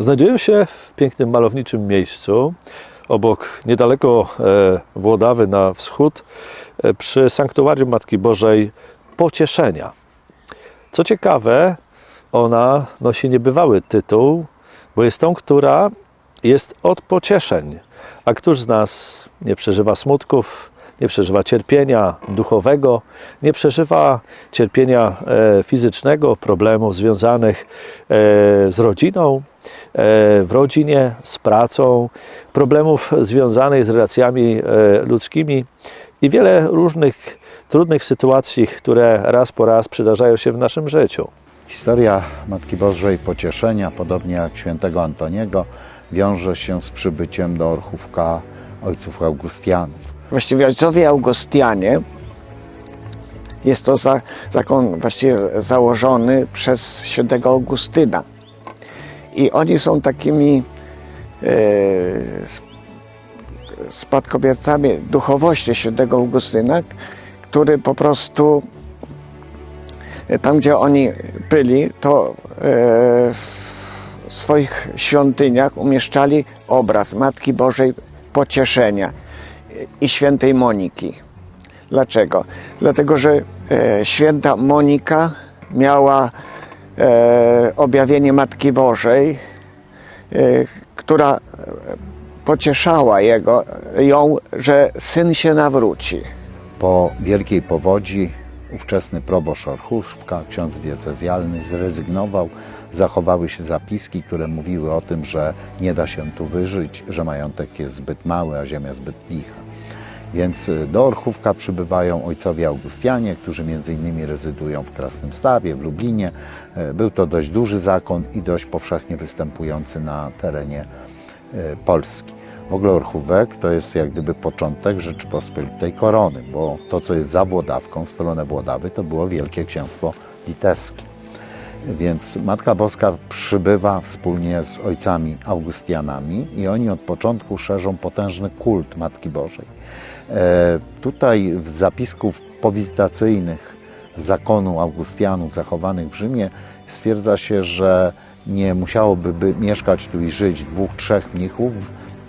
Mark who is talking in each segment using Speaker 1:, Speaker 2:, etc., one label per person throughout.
Speaker 1: Znajduję się w pięknym, malowniczym miejscu, obok niedaleko e, Włodawy na wschód, e, przy Sanktuarium Matki Bożej Pocieszenia. Co ciekawe, ona nosi niebywały tytuł, bo jest tą, która jest od pocieszeń. A któż z nas nie przeżywa smutków, nie przeżywa cierpienia duchowego, nie przeżywa cierpienia e, fizycznego, problemów związanych z rodziną, w rodzinie, z pracą, problemów związanych z relacjami e, ludzkimi i wiele różnych trudnych sytuacji, które raz po raz przydarzają się w naszym życiu.
Speaker 2: Historia Matki Bożej Pocieszenia, podobnie jak świętego Antoniego, wiąże się z przybyciem do Orchówka ojców Augustianów.
Speaker 3: Właściwie ojcowie Augustianie jest to za, zakon właściwie założony przez świętego Augustyna. I oni są takimi e, sp- spadkobiercami duchowości świętego Augustyna, który po prostu e, tam, gdzie oni byli, to e, w swoich świątyniach umieszczali obraz Matki Bożej Pocieszenia i świętej Moniki. Dlaczego? Dlatego, że święta Monika miała e, objawienie Matki Bożej, e, która pocieszała jego, ją, że syn się nawróci.
Speaker 2: Po wielkiej powodzi ówczesny proboszcz Orchówka, ksiądz diecezjalny, zrezygnował. Zachowały się zapiski, które mówiły o tym, że nie da się tu wyżyć, że majątek jest zbyt mały, a ziemia zbyt licha. Więc y, do Orchówka przybywają ojcowie Augustianie, którzy między innymi rezydują w Krasnym Stawie, w Lublinie. E, Był to dość duży zakon i dość powszechnie występujący na terenie e, Polski. W ogóle Orchówek to jest jak gdyby początek Rzeczypospolitej Korony, bo to, co jest za Włodawką, w stronę Włodawy, to było Wielkie Księstwo Litewskie. Więc Matka Boska przybywa wspólnie z ojcami Augustianami i oni od początku szerzą potężny kult Matki Bożej. E, tutaj w zapisków powizytacyjnych zakonu Augustianów zachowanych w Rzymie stwierdza się, że nie musiałoby by mieszkać tu i żyć dwóch, trzech mnichów,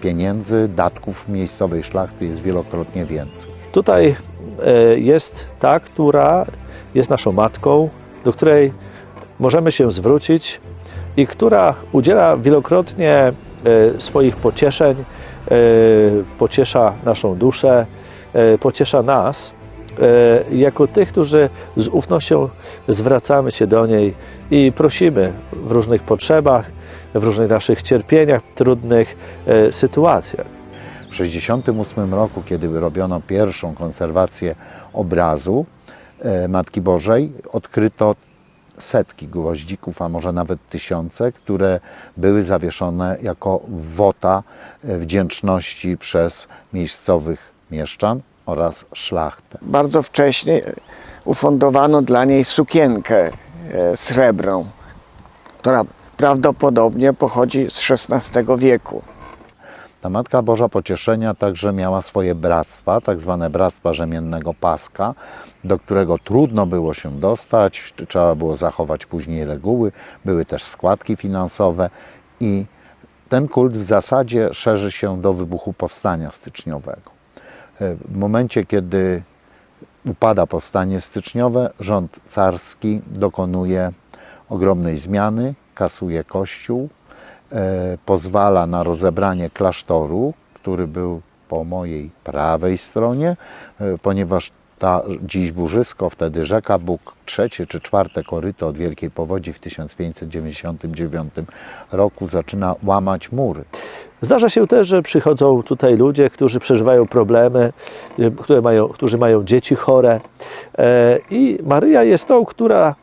Speaker 2: pieniędzy, datków miejscowej szlachty jest wielokrotnie więcej.
Speaker 1: Tutaj e, jest ta, która jest naszą matką, do której możemy się zwrócić i która udziela wielokrotnie swoich pocieszeń, e, pociesza naszą duszę, e, pociesza nas, e, jako tych, którzy z ufnością zwracamy się do niej i prosimy w różnych potrzebach, w różnych naszych cierpieniach, trudnych e, sytuacjach.
Speaker 2: W 1968 roku, kiedy robiono pierwszą konserwację obrazu e, Matki Bożej, odkryto setki gwoździków, a może nawet tysiące, które były zawieszone jako wota wdzięczności przez miejscowych mieszczan oraz szlachtę.
Speaker 3: Bardzo wcześnie ufundowano dla niej sukienkę e, srebrną, która prawdopodobnie pochodzi z XVI wieku.
Speaker 2: Ta Matka Boża Pocieszenia także miała swoje bractwa, tak zwane bractwa rzemiennego paska, do którego trudno było się dostać, trzeba było zachować później reguły, były też składki finansowe i ten kult w zasadzie szerzy się do wybuchu powstania styczniowego. W momencie, kiedy upada powstanie styczniowe, rząd carski dokonuje ogromnej zmiany, kasuje kościół, pozwala na rozebranie klasztoru, który był po mojej prawej stronie, e, ponieważ ta dziś Burzysko, wtedy rzeka Bóg, trzecie czy czwarte koryto od Wielkiej Powodzi w 1599 roku zaczyna łamać mury.
Speaker 1: Zdarza się też, że przychodzą tutaj ludzie, którzy przeżywają problemy, y, które mają, którzy mają dzieci chore. E, I Maryja jest tą, która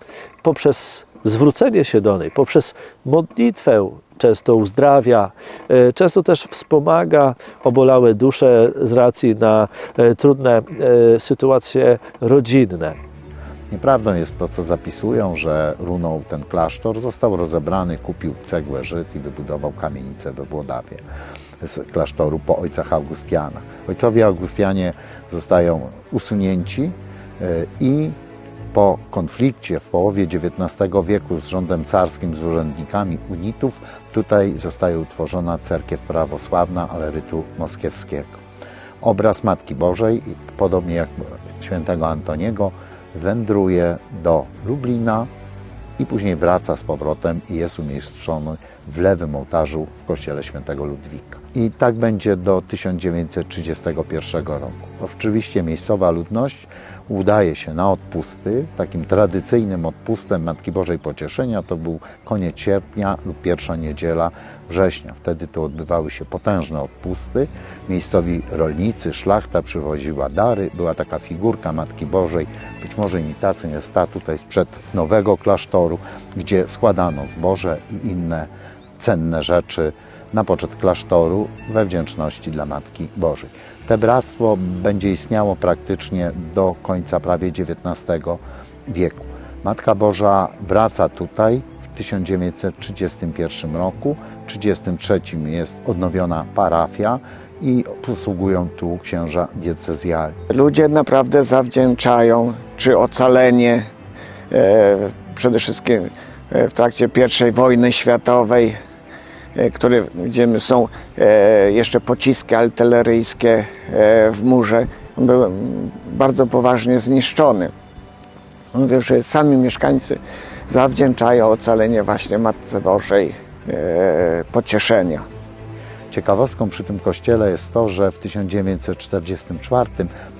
Speaker 1: poprzez zwrócenie się do niej, poprzez modlitwę często uzdrawia, e, często też wspomaga obolałe dusze z racji na e, trudne e, sytuacje rodzinne.
Speaker 2: Nieprawdą jest to, co zapisują, że runął ten klasztor, został rozebrany, kupił cegłę Żyd i wybudował kamienicę we Włodawie z klasztoru po ojcach Augustianach. Ojcowie Augustianie zostają usunięci i Po konflikcie w połowie XIX wieku z rządem carskim, z urzędnikami unitów, tutaj zostaje utworzona cerkiew prawosławna, ale rytu moskiewskiego. Obraz Matki Bożej, podobnie jak świętego Antoniego, wędruje do Lublina i później wraca z powrotem i jest umiejscowiony w lewym ołtarzu w kościele świętego Ludwika. I tak będzie do 1931 roku. Oczywiście miejscowa ludność udaje się na odpusty. Takim tradycyjnym odpustem Matki Bożej Pocieszenia to był koniec sierpnia lub pierwsza niedziela września. Wtedy tu odbywały się potężne odpusty. Miejscowi rolnicy, szlachta przywoziła dary. Była taka figurka Matki Bożej, być może imitacja jest ta tutaj sprzed nowego klasztoru, gdzie składano zboże i inne cenne rzeczy na poczet klasztoru we wdzięczności dla Matki Bożej. Te bractwo będzie istniało praktycznie do końca prawie XIX wieku. Matka Boża wraca tutaj w 1931 roku. W 1933 jest odnowiona parafia i posługują tu księża diecezjalni.
Speaker 3: Ludzie naprawdę zawdzięczają, czy ocalenie, e, przede wszystkim e, w trakcie I wojny światowej, które, gdzie są e, jeszcze pociski artyleryjskie e, w murze, był bardzo poważnie zniszczony. Mówię, że sami mieszkańcy zawdzięczają ocalenie właśnie Matce Bożej e, pocieszenia.
Speaker 2: Ciekawostką przy tym kościele jest to, że w 1944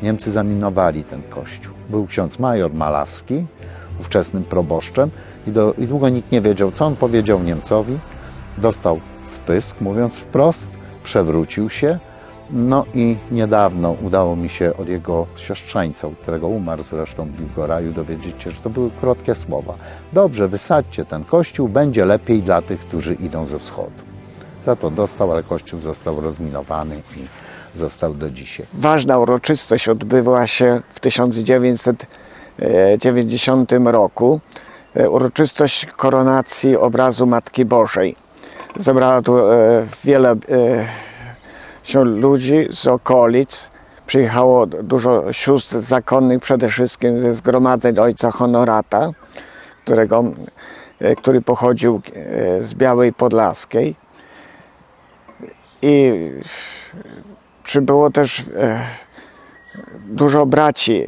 Speaker 2: Niemcy zaminowali ten kościół. Był ksiądz major Malawski, ówczesnym proboszczem i, do, i długo nikt nie wiedział, co on powiedział Niemcowi. Dostał wpysk, mówiąc wprost, przewrócił się. No i niedawno udało mi się od jego siostrzeńca, którego umarł zresztą w Biłgoraju, dowiedzieć się, że to były krótkie słowa. Dobrze, wysadźcie ten kościół, będzie lepiej dla tych, którzy idą ze wschodu. Za to dostał, ale kościół został rozminowany i został do dzisiaj.
Speaker 3: Ważna uroczystość odbyła się w 1990 roku. E, Uroczystość koronacji obrazu Matki Bożej. Zebrała tu e, wiele e, się ludzi z okolic. Przyjechało dużo sióstr zakonnych, przede wszystkim ze zgromadzeń ojca Honorata, którego, e, który pochodził z Białej Podlaskiej. I przybyło też dużo braci,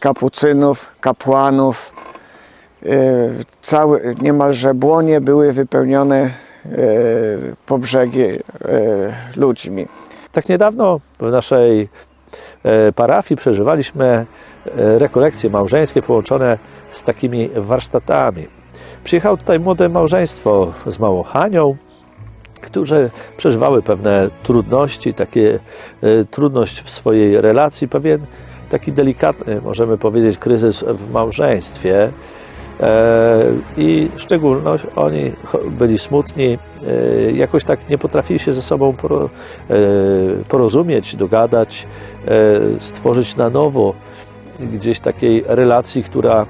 Speaker 3: kapucynów, kapłanów. E, całe, niemalże błonie były wypełnione e, po brzegi e, ludźmi.
Speaker 1: Tak niedawno w naszej parafii przeżywaliśmy rekolekcje małżeńskie połączone z takimi warsztatami. Przyjechało tutaj młode małżeństwo z małą Hanią, którzy przeżywały pewne trudności, takie trudność w swojej relacji, pewien taki delikatny, możemy powiedzieć, kryzys w małżeństwie. E, I w szczególności oni byli smutni, e, jakoś tak nie potrafili się ze sobą e, porozumieć, dogadać, stworzyć na nowo gdzieś takiej relacji, która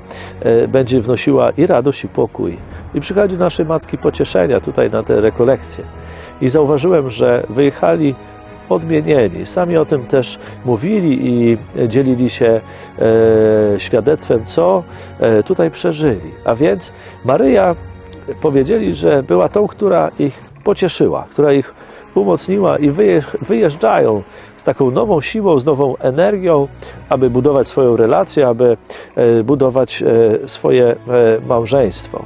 Speaker 1: będzie wnosiła i radość, i pokój. I przychodzi naszej matki pocieszenia tutaj na te rekolekcje. I zauważyłem, że wyjechali odmienieni. Sami o tym też mówili i dzielili się e, świadectwem, co e, tutaj przeżyli. A więc Maryja powiedzieli, że była tą, która ich pocieszyła, która ich umocniła i wyjeżdż- wyjeżdżają z taką nową siłą, z nową energią, aby budować swoją relację, aby e, budować e, swoje e, małżeństwo.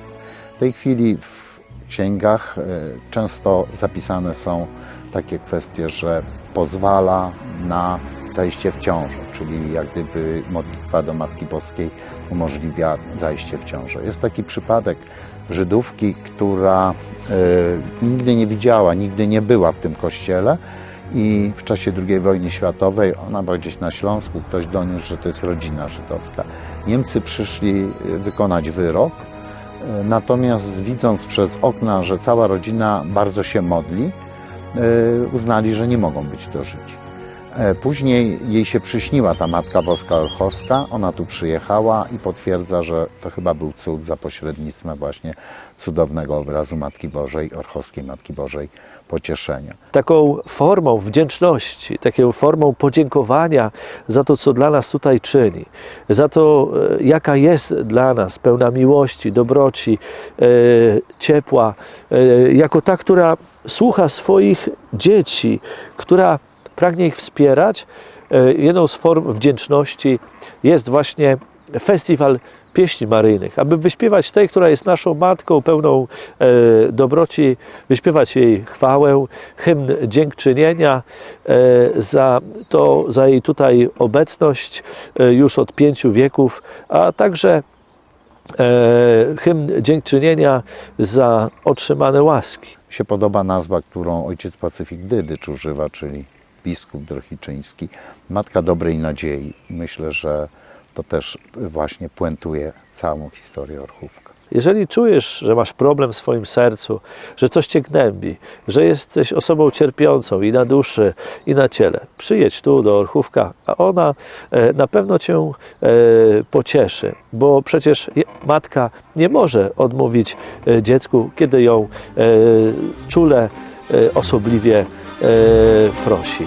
Speaker 2: W tej chwili w księgach e, często zapisane są takie kwestie, że pozwala na zajście w ciążę, czyli jak gdyby modlitwa do Matki Boskiej umożliwia zajście w ciążę. Jest taki przypadek Żydówki, która e, nigdy nie widziała, nigdy nie była w tym kościele i w czasie II wojny światowej, ona była gdzieś na Śląsku, ktoś doniósł, że to jest rodzina żydowska. Niemcy przyszli e, wykonać wyrok, E, Natomiast widząc przez okna, że cała rodzina bardzo się modli, uznali, że nie mogą być dożyci. E, Później jej się przyśniła ta Matka Boska Orchowska. Ona tu przyjechała i potwierdza, że to chyba był cud za pośrednictwem właśnie cudownego obrazu Matki Bożej, Orchowskiej Matki Bożej Pocieszenia.
Speaker 1: taką formą wdzięczności, taką formą podziękowania za to, co dla nas tutaj czyni, za to, e, jaka jest dla nas pełna miłości, dobroci, e, ciepła, e, jako ta, która słucha swoich dzieci, która pragnie ich wspierać. E, jedną z form wdzięczności jest właśnie festiwal pieśni maryjnych, aby wyśpiewać tej, która jest naszą matką, pełną e, dobroci, wyśpiewać jej chwałę, hymn dziękczynienia e, za, to, za jej tutaj obecność e, już od pięciu wieków, a także e, hymn dziękczynienia za otrzymane łaski.
Speaker 2: Się podoba nazwa, którą ojciec Pacyfik Dydycz używa, czyli biskup drohiczyński, Matka Dobrej Nadziei. Myślę, że to też właśnie puentuje całą historię Orchówka.
Speaker 1: Jeżeli czujesz, że masz problem w swoim sercu, że coś cię gnębi, że jesteś osobą cierpiącą i na duszy, i na ciele, przyjedź tu do Orchówka, a ona e, na pewno cię e, pocieszy, bo przecież matka nie może odmówić e, dziecku, kiedy ją czule, osobliwie prosi.